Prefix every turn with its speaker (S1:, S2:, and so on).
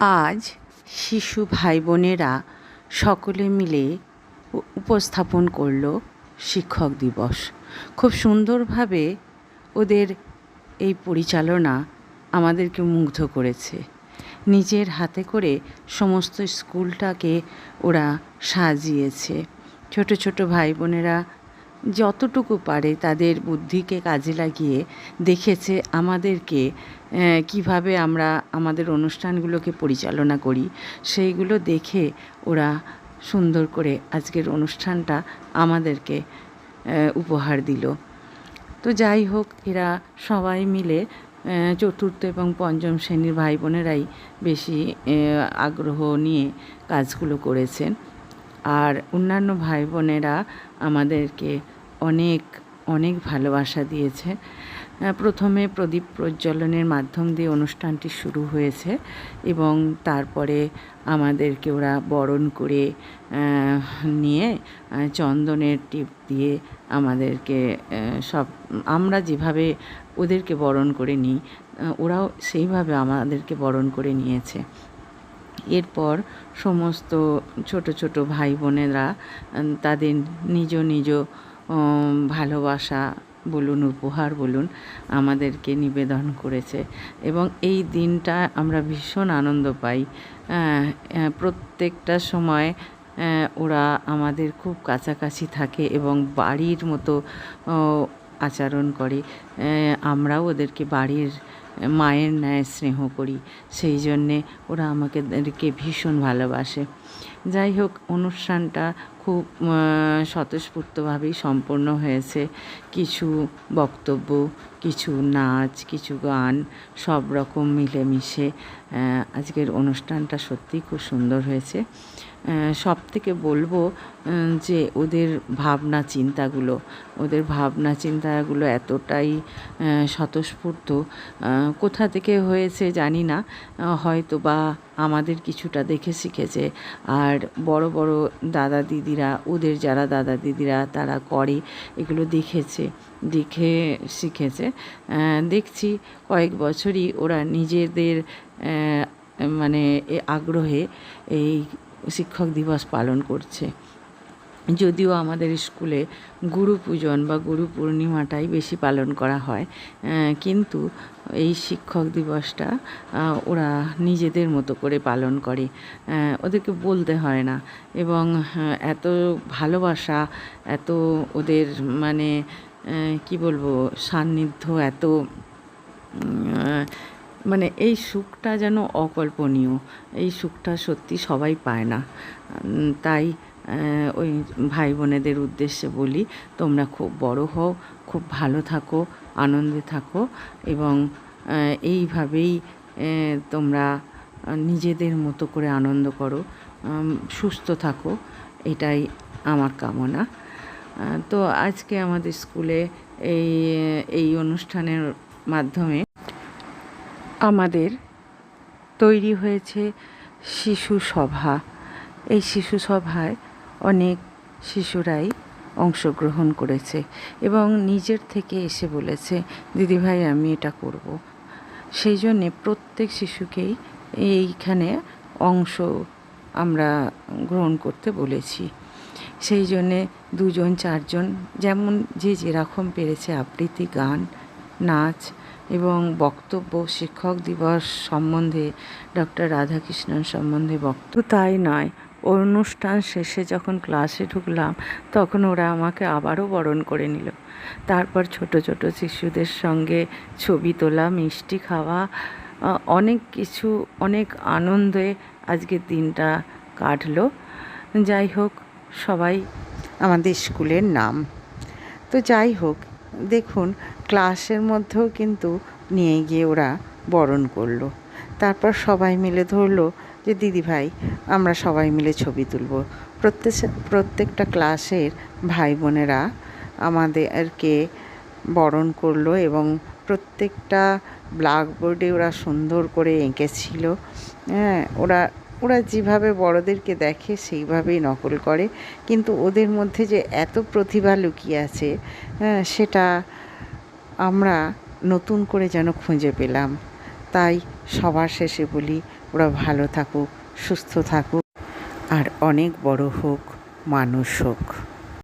S1: আজ শিশু ভাই বোনেরা সকলে মিলে উপস্থাপন করল শিক্ষক দিবস। খুব সুন্দরভাবে ওদের এই পরিচালনা আমাদেরকে মুগ্ধ করেছে। নিজের হাতে করে সমস্ত স্কুলটাকে ওরা সাজিয়েছে। ছোট ছোট ভাই বোনেরা যতটুকু পারে তাদের বুদ্ধিকে কাজে লাগিয়ে দেখেছে আমাদেরকে কীভাবে আমরা আমাদের অনুষ্ঠানগুলোকে পরিচালনা করি। সেইগুলো দেখে ওরা সুন্দর করে আজকের অনুষ্ঠানটা আমাদেরকে উপহার দিল। তো যাই হোক, এরা সবাই মিলে চতুর্থ এবং পঞ্চম শ্রেণির ভাই বোনেরাই বেশি আগ্রহ নিয়ে কাজগুলো করেছেন। আর অন্যান্য ভাই বোনেরা আমাদেরকে অনেক অনেক ভালোবাসা দিয়েছে। প্রথমে প্রদীপ প্রজ্বলনের মাধ্যম দিয়ে অনুষ্ঠানটি শুরু হয়েছে এবং তারপরে আমাদেরকে ওরা বরণ করে নিয়ে চন্দনের টিপ দিয়ে আমাদেরকে সব, আমরা যেভাবে ওদেরকে বরণ করে নিই ওরাও সেইভাবে আমাদেরকে বরণ করে নিয়েছে। এরপর সমস্ত ছোট ছোট ভাই বোনেরা তাদের নিজ নিজ ভালোবাসা বলুন, উপহার বলুন আমাদেরকে নিবেদন করেছে। এবং এই দিনটা আমরা ভীষণ আনন্দ পাই। প্রত্যেকটা সময় ওরা আমাদের খুব কাছাকাছি থাকে এবং বাড়ির মতো আচরণ করে। আমরাও ওদেরকে বাড়ির মায়ের ন্যায় স্নেহ করি, সেই জন্যে ওরা আমাকে ভীষণ ভালোবাসে। যাই হোক, অনুষ্ঠানটা খুব স্বতঃস্ফূর্তভাবেই সম্পন্ন হয়েছে। কিছু বক্তব্য, কিছু নাচ, কিছু গান, সব রকম মিলেমিশে আজকের অনুষ্ঠানটা সত্যিই খুব সুন্দর হয়েছে। সব থেকে বলব যে ওদের ভাবনা চিন্তাগুলো, ওদের ভাবনা চিন্তাগুলো এতটাই স্বতঃস্ফূর্ত কোথা থেকে হয়েছে জানি না হয়তো বা আমাদের কিছুটা দেখে শিখেছে। আর বড় বড় দাদা দিদিরা, ওদের যারা দাদা দিদিরা, তারা করে, এগুলো দেখেছে, দেখে শিখেছে। দেখছি কয়েক বছরই ওরা নিজেদের মানে আগ্রহে এই শিক্ষক দিবস পালন করছে। যদিও আমাদের স্কুলে গুরু পূজন বা গুরু পূর্ণিমাটাই বেশি পালন করা হয় কিন্তু এই শিক্ষক দিবসটা ওরা নিজেদের মতো করে পালন করে ওদেরকে বলতে হয় না। এবং এত ভালোবাসা, এত ওদের মানে কি বলব, সান্নিধ্য, এত মানে এই সুখটা যেন অকল্পনীয়, এই সুখটা সত্যি সবাই পায় না। তাই ওই ভাই বোনেদের উদ্দেশ্যে বলি, তোমরা খুব বড় হও, খুব ভালো থাকো, আনন্দে থাকো এবং এইভাবেই তোমরা নিজেদের মতো করে আনন্দ করো সুস্থ থাকো, এটাই আমার কামনা। তো আজকে আমাদের স্কুলে এই এই অনুষ্ঠানের মাধ্যমে আমাদের তৈরি হয়েছে শিশু সভা। এই শিশু সভায় অনেক শিশুরাই অংশগ্রহণ করেছে এবং নিজের থেকে এসে বলেছে, দিদিভাই, আমি এটা করব। সেই জন্যে প্রত্যেক শিশুকেই এইখানে অংশ আমরা গ্রহণ করতে বলেছি। সেই জন্যে দুজন, চারজন, যেমন যে যেরকম পেরেছে আবৃত্তি, গান, নাচ এবং বক্তব্য শিক্ষক দিবস সম্বন্ধে ডক্টর রাধাকৃষ্ণন সম্বন্ধে বক্তব্য। তাই নয়, অনুষ্ঠান শেষে যখন ক্লাসে ঢুকলাম, তখন ওরা আমাকে আবারও বরণ করে নিল। তারপর ছোট ছোট শিশুদের সঙ্গে ছবি তোলা, মিষ্টি খাওয়া অনেক কিছু, অনেক আনন্দে আজকের দিনটা কাটলো। যাই হোক, সবাই আমাদের স্কুলের নাম। তো যাই হোক দেখুন, ক্লাসের মধ্যেও কিন্তু নিয়ে গিয়ে ওরা বরণ করল। তারপর সবাই মিলে ধরলো যে, দিদি ভাই, আমরা সবাই মিলে ছবি তুলব। প্রত্যেক প্রত্যেকটা ক্লাসের ভাই বোনেরা আমাদেরকে বরণ করল এবং প্রত্যেকটা ব্ল্যাকবোর্ডে ওরা সুন্দর করে এঁকেছিল। হ্যাঁ ওরা ওরা যেভাবে বড়দেরকে দেখে সেইভাবেই নকল করে। কিন্তু ওদের মধ্যে যে এত প্রতিভা লুকিয়ে আছে হ্যাঁ সেটা আমরা নতুন করে যেন খুঁজে পেলাম। তাই সবার শেষে বলি, ওরা ভালো থাকুক, সুস্থ থাকুক, আর অনেক বড় হোক, মানুষ হোক।